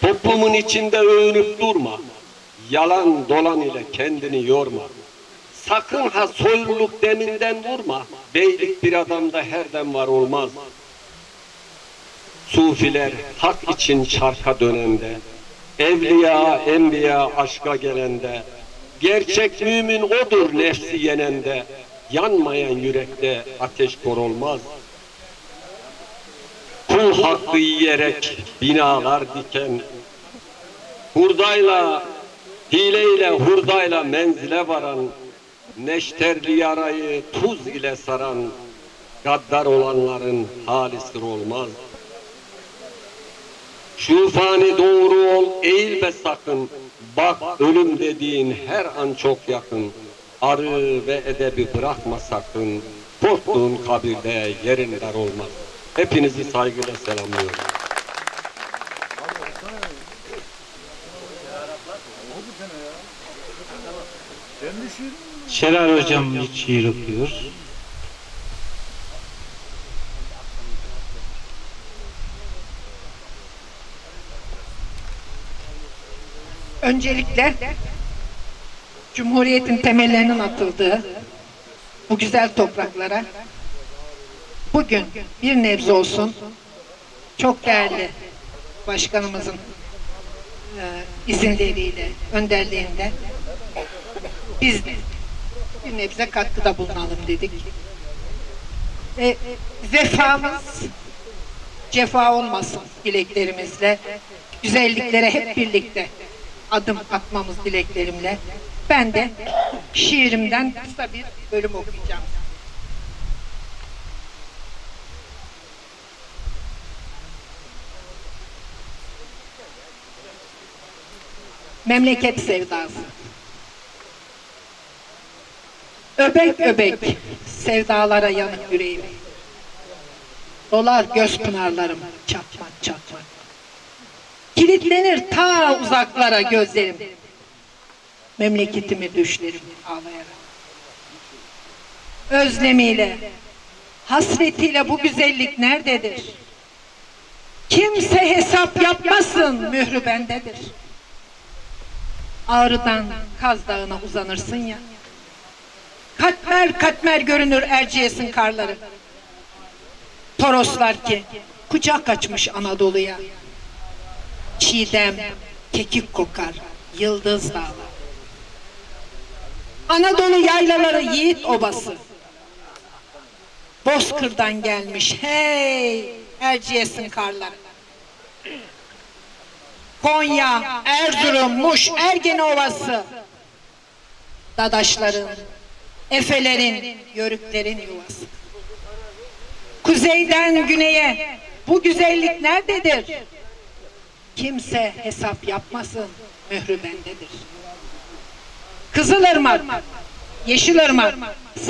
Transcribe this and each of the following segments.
Toplumun içinde övünüp durma. Yalan dolan ile kendini yorma. Sakın ha soyluluk deminden vurma. Beylik bir adamda her dem var olmaz. Sufiler hak için çarka dönende, evliya, enbiya aşka gelende, gerçek mümin odur nefsi yenende, yanmayan yürekte ateş kor olmaz. Kul hakkı yiyerek binalar diken, hurdayla, hileyle hurdayla menzile varan, neşterli yarayı tuz ile saran, gaddar olanların hali sır olmaz. Şu fani doğru ol, eğilme sakın. Bak ölüm dediğin her an çok yakın. Arı ve edebi bırakma sakın. Korktuğun kabirde yerin dar olmaz. Hepinizi saygıyla selamlıyorum. Şener hocam bir şiir okuyor. Öncelikle Cumhuriyet'in temellerinin atıldığı bu güzel topraklara bugün bir nebze olsun çok değerli başkanımızın e, izinleriyle, önderliğinde biz bir nebze katkıda bulunalım dedik. Ve vefamız cefa olmasın dileklerimizle. Güzelliklere hep birlikte adım atmamız dileklerimle. Ben de şiirimden kısa bir bölüm okuyacağım. Memleket sevdası. Öbek öbek sevdalara yanık yüreğim. Dolar göz pınarlarım çatmak çatmak. Kilitlenir ta uzaklara gözlerim. Memleketimi düşlerim ağlayarak. Özlemiyle, hasretiyle bu güzellik nerededir? Kimse hesap yapmasın mührü bendedir. Ağrı'dan Kaz Dağı'na uzanırsın ya. Katmer katmer görünür Erciyes'in karları. Toroslar ki kucak açmış Anadolu'ya. Çiğdem, kekik kokar, yıldız dağlar. Anadolu yaylaları yiğit obası. Bozkır'dan gelmiş hey Erciyes'in karları. Konya, Erzurum, Muş, Ergen Ovası. Dadaşların, Efelerin, Yörüklerin yuvası. Kuzeyden güneye bu güzellik nerededir? Kimse hesap yapmasın, mührü bendedir. Kızılırmak, Yeşilırmak,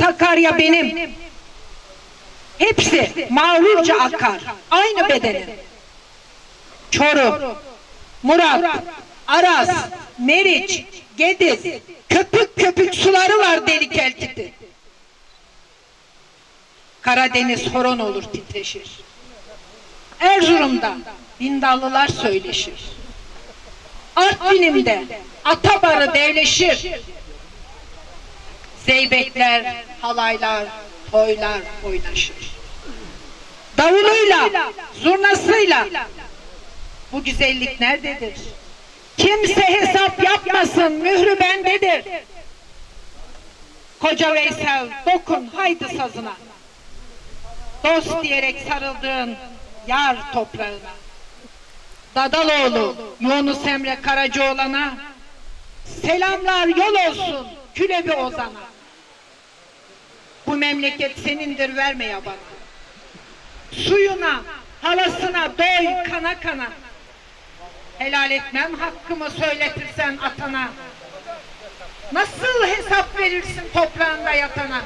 Sakarya benim. Hepsi mağrurca akar, aynı bedenin. Çoruh, Murat, Aras, Meriç, Gediz, köpük köpük suları var delik elkiti. Karadeniz horon olur titreşir. Erzurum'da Bindallılar söyleşir. Artvin'imde Atabarı devleşir. Zeybekler, halaylar, toylar oynaşır. Davuluyla, zurnasıyla bu güzellik nerededir? Kimse hesap yapmasın, mührü bendedir. Koca Veysel, dokun haydi sazına. Dost diyerek sarıldığın yar toprağına. Dadaloğlu, Yunus Emre Karacaoğlan'a selamlar yol olsun Külebi Ozan'a. Bu memleket senindir verme yabana. Suyuna, halasına doy kana kana. Helal etmem hakkımı söyletirsen atana. Nasıl hesap verirsin toprağında yatana?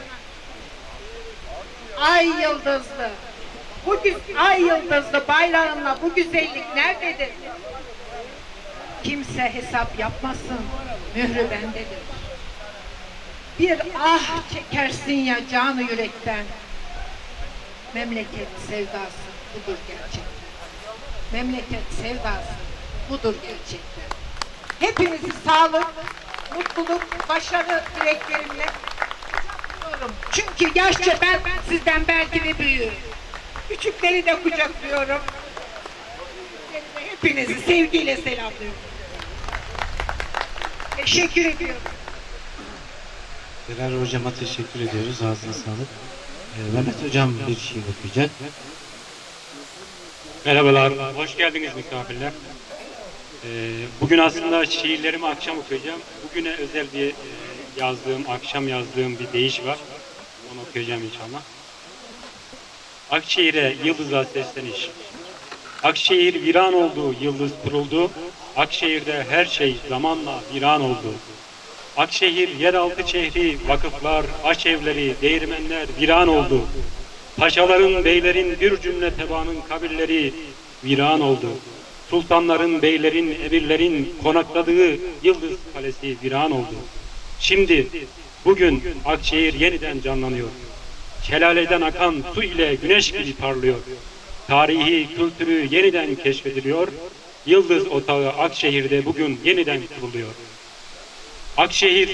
Ay yıldızlı, bu ay yıldızlı bayrağınla bu güzellik nerededir? Kimse hesap yapmasın, mührü bendedir. Bir ah çekersin ya canı yürekten. Memleket sevdası budur gerçekten. Memleket sevdası budur gerçekten. Hepinizi sağlık, mutluluk, başarı dileklerimle kucaklıyorum. Çünkü yaşça ben sizden belki de büyüğüm. Küçükleri de kucaklıyorum. Hepinizi sevgiyle selamlıyorum. Teşekkür ediyorum. Celal hocama teşekkür ediyoruz. Ağzına sağlık. Ee, Mehmet hocam bir şiir okuyacak. Merhabalar, hoş geldiniz misafirler. Ee, bugün aslında şiirlerimi akşam okuyacağım. Bugüne özel bir e, yazdığım, akşam yazdığım bir deyiş var. Onu okuyacağım inşallah. Akşehir'e yıldıza sesleniş. Akşehir viran oldu, yıldız kuruldu. Akşehir'de her şey zamanla viran oldu. Akşehir yeraltı şehri, vakıflar, aşevleri, değirmenler viran oldu. Paşaların, beylerin, bir cümle tebaanın kabirleri viran oldu. Sultanların, beylerin, emirlerin konakladığı Yıldız Kalesi viran oldu. Şimdi, bugün Akşehir yeniden canlanıyor. Şelaleden akan su ile güneş gibi parlıyor. Tarihi, kültürü yeniden keşfediliyor. Yıldız Otağı Akşehir'de bugün yeniden kuruluyor. Akşehir,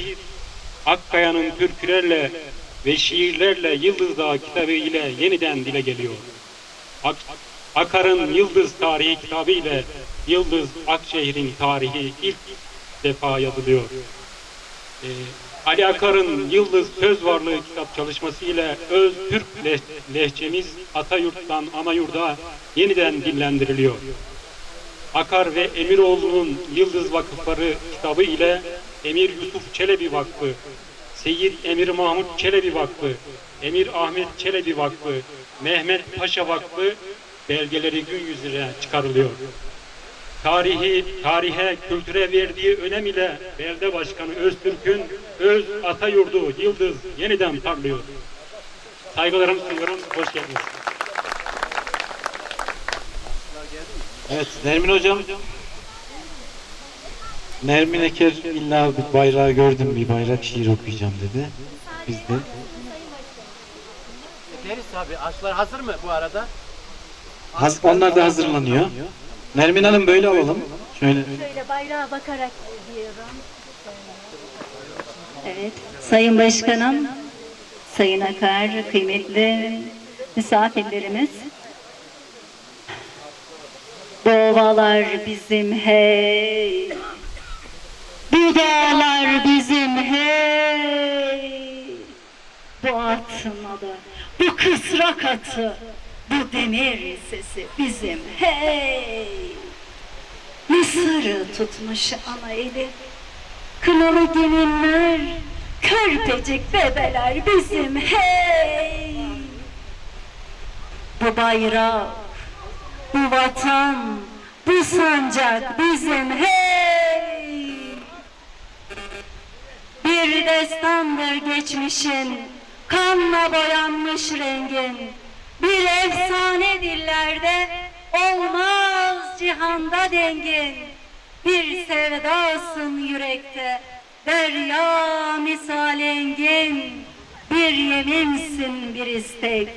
Akkaya'nın türkülerle ve şiirlerle Yıldız Dağı kitabı ile yeniden dile geliyor. Ak Akar'ın Yıldız Tarihi kitabı ile Yıldız Akşehir'in tarihi ilk defa yazılıyor. Ee, Ali Akar'ın Yıldız Söz Varlığı kitap çalışması ile Öz Türk leh- lehçemiz Atayurt'tan Anayurt'a yeniden dillendiriliyor. Akar ve Emiroğlu'nun Yıldız Vakıfları kitabı ile Emir Yusuf Çelebi Vakfı, Seyyid Emir Mahmut Çelebi Vakfı, Emir Ahmet Çelebi Vakfı, Mehmet Paşa Vakfı belgeleri gün yüzüne çıkarılıyor. Tarihi, tarihe, kültüre verdiği önem ile belde başkanı Öztürk'ün öz Atayurdu Yıldız yeniden parlıyor. Saygılarımı sunuyorum, hoş geldiniz. Evet Nermin hocam. Nermin Eker illa bir bayrağı gördüm bir bayrak şiir okuyacağım dedi. Biz de Deriz tabii. Aşılar hazır mı bu arada? Haz- onlar da hazırlanıyor. Nermin Hanım böyle alalım. Şöyle Şöyle bayrağa bakarak diyorum. Evet, Sayın Başkanım, Sayın Akar, kıymetli misafirlerimiz. Bu ovalar bizim hey, bu dağlar bizim hey. Bu atın adı, bu kısrak atı, bu demir sesi bizim hey. Mısır'ı tutmuş ana eli Kınalı gelinler Körpecik bebeler bizim hey Bu bayrak Bu vatan Bu sancak bizim hey Bir destandır geçmişin Kanla boyanmış rengin Bir efsane dillerde Olmaz cihanda dengin. Bir sevdasın yürekte Derya misal engin. Bir yeminsin bir istek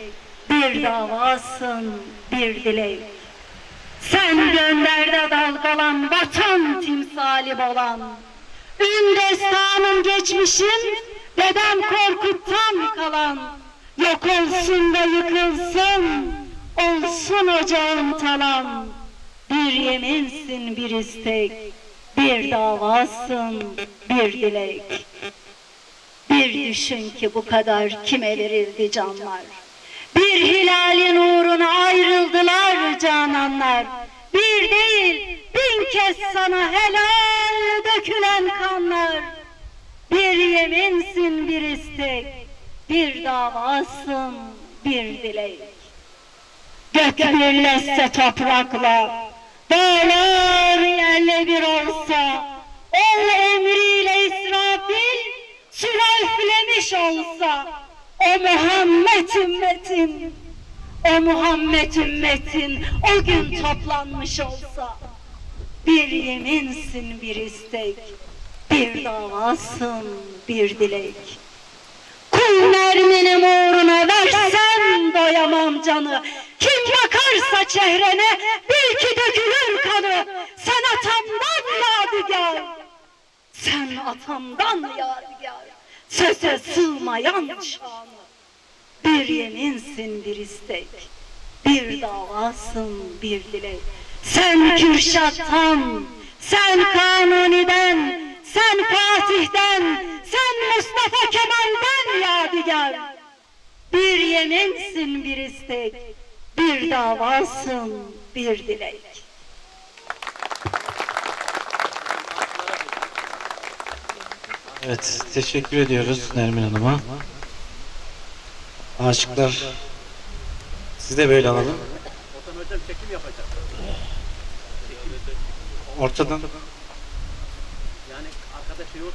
Bir davasın bir dilek. Sen gönderde dalgalan Vatan timsali bolan. Ün destanın geçmişin Dedem Korkut'tan kalan Yok olsun da yıkılsın Olsun ocağın talan. Bir yeminsin bir istek Bir davasın bir dilek. Bir düşün ki bu kadar kime verildi canlar? Bir hilalin uğruna ayrıldılar cananlar. Bir değil bin kez sana helal dökülen kanlar. Bir yeminsin bir istek, bir davasın bir dilek. Gök birleşse toprakla, dağlar yerle bir olsa, ol emriyle İsrafil, süre üflemiş olsa, o Muhammed ümmetin, o Muhammed ümmetin o gün toplanmış olsa, bir yeminsin bir istek, bir davasın bir dilek. Merminim uğruna versen doyamam canı. Kim bakarsa çehrene bil ki dökülür kanı. Sen atamdan yadigar. Sen atamdan yadigar. Söze sığmayan şanı. Bir yeminsin bir istek. Bir davasın bir dilek. Sen Kürşat'tan, sen Kanuni'den, sen Fatih'ten, sen Mustafa Kemal'den yadigar Bir yeminsin bir istek Bir davasın bir dilek Evet, teşekkür ediyoruz Nermin Hanım'a. Aşıklar, siz de böyle alalım. Ortadan Yani arkada şey